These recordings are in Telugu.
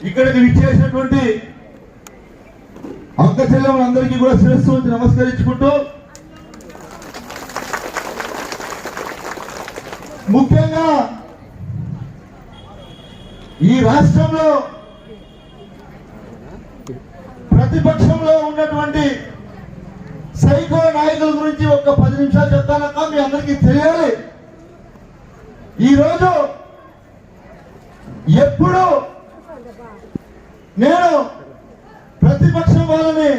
ఇక్కడికి విచ్చేసినటువంటి అక్క చెల్లెములందరికీ కూడా శిరస్సు వచ్చి నమస్కరించుకుంటూ ముఖ్యంగా ఈ రాష్ట్రంలో ప్రతిపక్షంలో ఉన్నటువంటి సైకో నాయకుల గురించి ఒక పది నిమిషాలు చెప్తానక్క మీ అందరికీ తెలియాలి. ఈరోజు ఎప్పుడు నేను ప్రతిపక్షం వాళ్ళని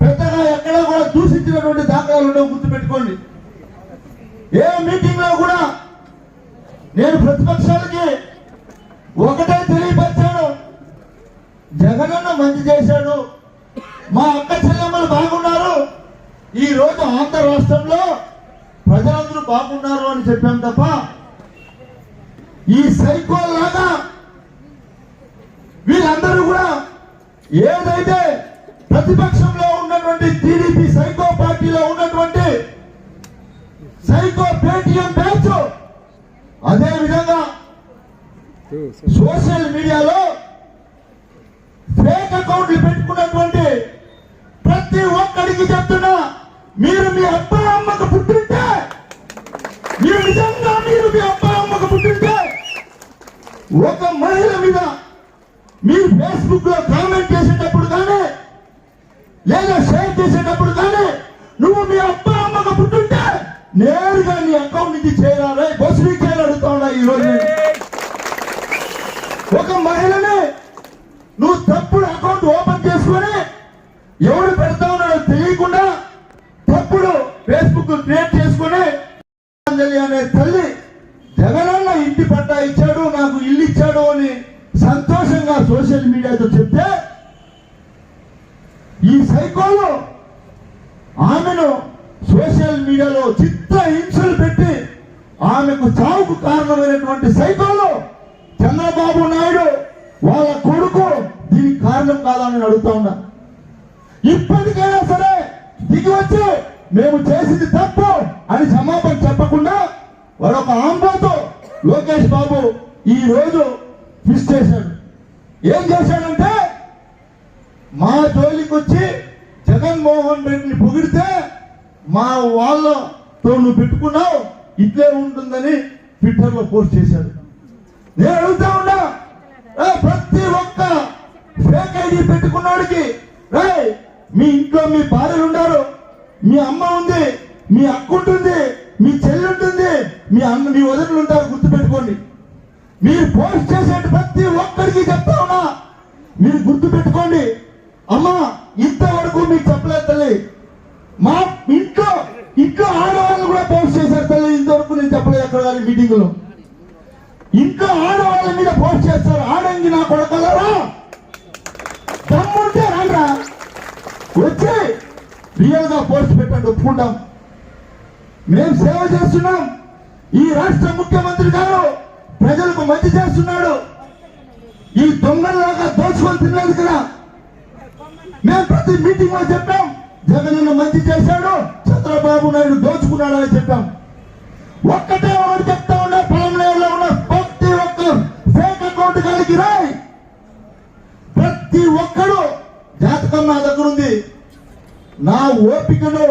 పెద్దగా ఎక్కడా కూడా దూషించినటువంటి దాఖలాలు ఉండవు గుర్తుపెట్టుకోండి. ఏ మీటింగ్లో కూడా నేను ప్రతిపక్షాలకి ఒకటే తెలియపరిచాను. జగనన్న మంచి చేశాడు. మా అక్క చెల్లెమ్మలు బాగున్నారు. ఈ రోజు ఆంధ్ర రాష్ట్రంలో ప్రజలందరూ బాగున్నారు అని చెప్పాం తప్ప ఈ సైకో లాగా వీళ్ళందరూ కూడా ఏదైతే ప్రతిపక్షంలో ఉన్నటువంటి టీడీపీ సైకో పార్టీలో ఉన్నటువంటి సైకో పేటిఎం బ్యాచ్ అదే విధంగా సోషల్ మీడియాలో ఫేక్ అకౌంట్లు పెట్టుకున్నటువంటి ఒక్కడికి చెప్తున్నా మీరు మీ అప్ప అమ్మకు పుట్టింటే మీరు నిజంగా మీరు మీ అప్ప అమ్మకు పుట్టింటే ఒక మహిళ మీద మీరు ఫేస్బుక్లో కామెంట్ చేసేటప్పుడు కానీ లేదా షేర్ చేసేటప్పుడు కానీ నువ్వు మీ అబ్బా అమ్మకు పుట్టింటే నేరుగా నీ అకౌంట్ నుంచి చేయాలి బస్సు చేయాలి అడుగుతా ఉన్నా ఈ రోజు. ఒక మహిళని నువ్వు తప్పుడు అకౌంట్ ఓపెన్ చేసుకొని ఎవడు పెడతావు ఉన్నాడో తెలియకుండా తప్పుడు ఫేస్బుక్ క్రియేట్ చేసుకుని అంజలి అనే తల్లి జగనన్న ఇంటి పట్టా ఇచ్చాడు నాకు ఇల్లు ఇచ్చాడు అని సంతోషంగా సోషల్ మీడియాతో చెప్తే ఈ సైకోలో ఆమెను సోషల్ మీడియాలో చిత్ర హింసలు పెట్టి ఆమెకు చావుకు కారణమైనటువంటి సైకోలో చంద్రబాబు నాయుడు వాళ్ళ కొడుకు దీనికి కారణం కాదని అడుగుతా ఉన్నా. ఇప్పటికైనా సరే దిగి వచ్చి మేము చేసింది తప్పు అని క్షమాపణ చెప్పకుండా వాడు ఆంధ్రతో ఆంబోతో లోకేష్ బాబు ఈ రోజు ఫిష్ చేశాడు. ఏం చేశాడంటే మా జోలికి వచ్చి జగన్మోహన్ రెడ్డిని పొగిడితే మా వాళ్ళతో నువ్వు పెట్టుకున్నావు ఇట్లే ఉంటుందని ట్విట్టర్లో పోస్ట్ చేశాడు. నేను అడుగుతా ఉన్నా ప్రతి ఒక్క ఫేక్ ఐడి పెట్టుకున్నాడికి రే మీ ఇంట్లో మీ భార్యలు ఉన్నారు మీ అమ్మ ఉంది మీ అక్క ఉంటుంది మీ చెల్లి ఉంటుంది మీ అన్న మీ వదిలి ఉంటారు గుర్తుపెట్టుకోండి. మీరు పోస్ట్ చేసే ప్రతి ఒక్కరికి చెప్తా ఉన్నా మీరు గుర్తుపెట్టుకోండి. అమ్మ అమ్మా ఇంతవరకు మీకు చెప్పలేదు తల్లి. మా ఇంట్లో ఇంట్లో ఆడవాళ్ళు కూడా పోస్ట్ చేశారు తల్లి. ఇంతవరకు నేను చెప్పలేదు ఎక్కడ కానీ మీటింగ్లో ఇంట్లో ఆడవాళ్ళ మీద పోస్ట్ చేస్తారు. ఆడంగి నా కొడకలరా? దమ్ముంటే రాండ్రా. వచ్చి రియల్గా పోస్ట్ పెట్టండి ఒప్పుకుంటాం. మేము సేవ చేస్తున్నాం. ఈ రాష్ట్ర ముఖ్యమంత్రి గారు ప్రజలకు మంచి చేస్తున్నాడు. ఈ దొంగల్లాగా దోచుకొని తినలేదు కదా. మేము ప్రతి మీటింగ్లో చెప్పాం జగనన్న మంచి చేశాడు చంద్రబాబు నాయుడు దోచుకున్నాడు అని చెప్పాం. ఒక్కటే ఒకటి చెప్తా ఉన్నా పొలంలో ఉన్న ప్రతి ఒక్క ఫేక్ అకౌంట్ కలిగి రాయ్. ప్రతి ఒక్కడు జాతకం నా దగ్గర ఉంది. నా ఓపికను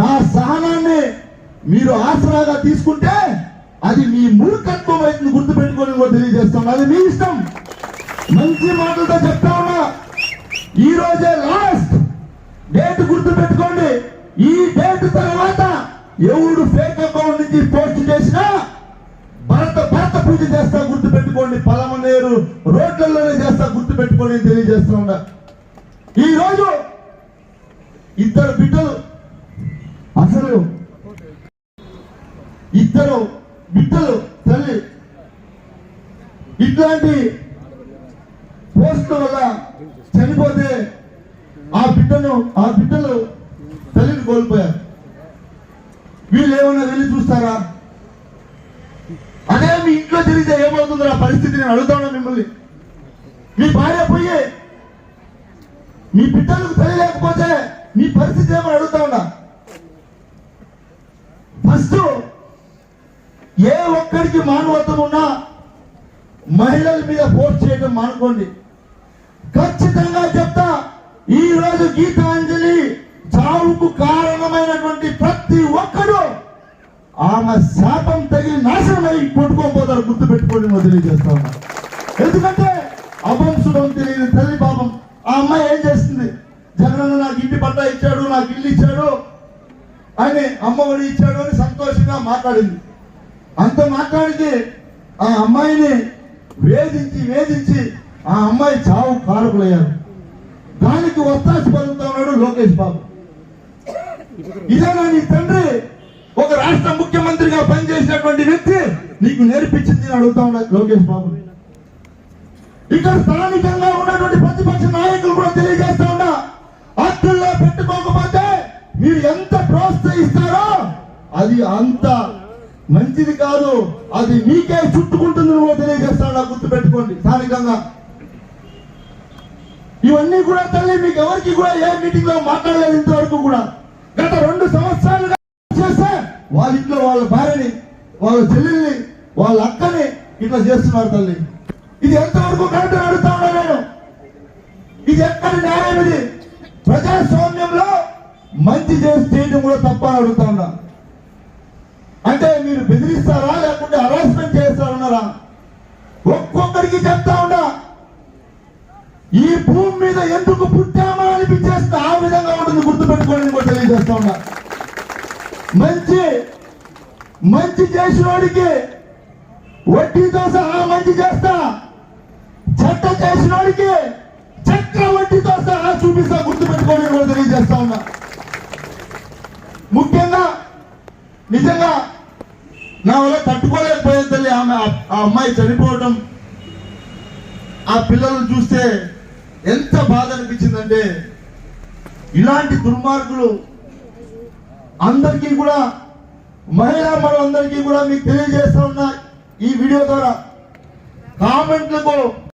నా సహనాన్ని మీరు ఆసరాగా తీసుకుంటే అది మీ మూర్ఖత్వం అయితే గుర్తుపెట్టుకొని కూడా తెలియజేస్తాం అది మీ ఇష్టం. మంచి మాటలతో చెప్తా ఉన్నా. ఈ రోజే లాస్ట్ డేట్ గుర్తు పెట్టుకోండి ఈ డేట్ తర్వాత ఎవడు ఫేక్ అకౌంట్ నుంచి పోస్ట్ చేసినా భరత భరత పూజ చేస్తా గుర్తు పెట్టుకోండి పలమనేరు రోడ్లలోనే చేస్తా గుర్తు పెట్టుకోండి తెలియజేస్తా ఉన్నా. ఈ రోజు ఇద్దరు బిడ్డలు అసలు ఇద్దరు బిడ్డలు తల్లి. ఇట్లాంటి పోస్టుల వల్ల చనిపోతే ఆ బిడ్డను ఆ బిడ్డలు తల్లిని కోల్పోయారు. వీళ్ళు ఏమన్నా వెళ్ళి చూస్తారా? అదే మీ ఇంట్లో జరిగితే ఏమవుతుందో ఆ పరిస్థితి నేను అడుగుతాను మిమ్మల్ని. మీ భార్య పోయి మీ బిడ్డలకు తల్లి లేకపోతే మీ పరిస్థితి ఏమని అడుగుతా ఉన్నా? ఫస్ట్ ఏ ఒక్కరికి మానవత్వం ఉన్నా మహిళల మీద పోస్ట్ చేయడం మానుకోండి. ఖచ్చితంగా చెప్తా ఈ రోజు గీతాంజలి చావుకు కారణమైనటువంటి ప్రతి ఒక్కరు ఆమె శాపం తగిలి నాశనమై కొట్టుకోపోతారు గుర్తు పెట్టుకోండి తెలియజేస్తా ఉన్నా. ఎందుకంటే అభంసుడం తెలియని తల్లి పాపం ఆ అమ్మాయి ఏం చేస్తుంది? పట్టా ఇచ్చాడు నాకు ఇల్లు ఇచ్చాడు అని అమ్మఒడి ఇచ్చాడు అని సంతోషంగా మాట్లాడింది. అంత మాట్లాడితే ఆ అమ్మాయిని వేధించి వేధించి ఆ అమ్మాయి చావు కారకులయ్యారు. దానికి వస్తాసి పలుకుతా ఉన్నాడు లోకేష్ బాబు. ఇదేనా నీ తండ్రి? ఒక రాష్ట్ర ముఖ్యమంత్రిగా పనిచేసినటువంటి వ్యక్తి నీకు నేర్పించింది అని అడుగుతా ఉన్నాడు లోకేష్ బాబు. ఇక్కడ స్థానికంగా ఉన్నటువంటి ప్రతిపక్ష నాయకులు కూడా తెలియజేస్తా ఉన్నా హక్కుల్లో పెట్టుకోకపోతే మీరు ఎంత ప్రోత్సహిస్తారో అది అంత మంచిది కాదు. అది మీకే చుట్టుకుంటుంది నువ్వు తెలియజేస్తా గుర్తు పెట్టుకోండి స్థానికంగా. ఇవన్నీ కూడా తల్లి మీకు ఎవరికి కూడా ఏ మీటింగ్లో మాట్లాడలేదు ఇంతవరకు కూడా. గత రెండు సంవత్సరాలుగా చేస్తే వాళ్ళ ఇంట్లో వాళ్ళ భార్యని వాళ్ళ చెల్లెల్ని వాళ్ళ అక్కని ఇట్లా చేస్తున్నారు తల్లి. ఇది ఎంతవరకు కరెక్ట్ అడుగుతా ఉన్నా నేను. ఇది ఎక్కడ న్యాయం ఇది? ప్రజాస్వామ్యంలో మంచి చేసి చేయడం కూడా తప్ప అని అడుగుతా ఉన్నా. అంటే మీరు బెదిరిస్తారా లేకుంటే హరాస్మెంట్ చేస్తారన్నారా ఒక్కొక్కరికి చెప్తా ఉన్నా. ఈ భూమి మీద ఎందుకు పుట్టామా అనిపించేస్తే ఆ విధంగా ఉంటుంది గుర్తుపెట్టుకోండి కూడా తెలియజేస్తా ఉన్నా. మంచి మంచి చేసినోడికి వడ్డీతో సహా మంచి చేస్తా. చెడ్డ చేసినోడికి చక్ర వడ్డీతో సహా చూపిస్తా గుర్తుపెట్టుకోండి కూడా తెలియజేస్తా ఉన్నా. ముఖ్యంగా నిజంగా నా వల్ల తట్టుకోలేకపోయేది తల్లి ఆమె ఆ అమ్మాయి చనిపోవడం ఆ పిల్లలను చూస్తే ఎంత బాధ అనిపించిందంటే ఇలాంటి దుర్మార్గులు అందరికీ కూడా మహిళా మనందరికీ కూడా మీకు తెలియజేస్తా ఉన్నా ఈ వీడియో ద్వారా. కామెంట్లకు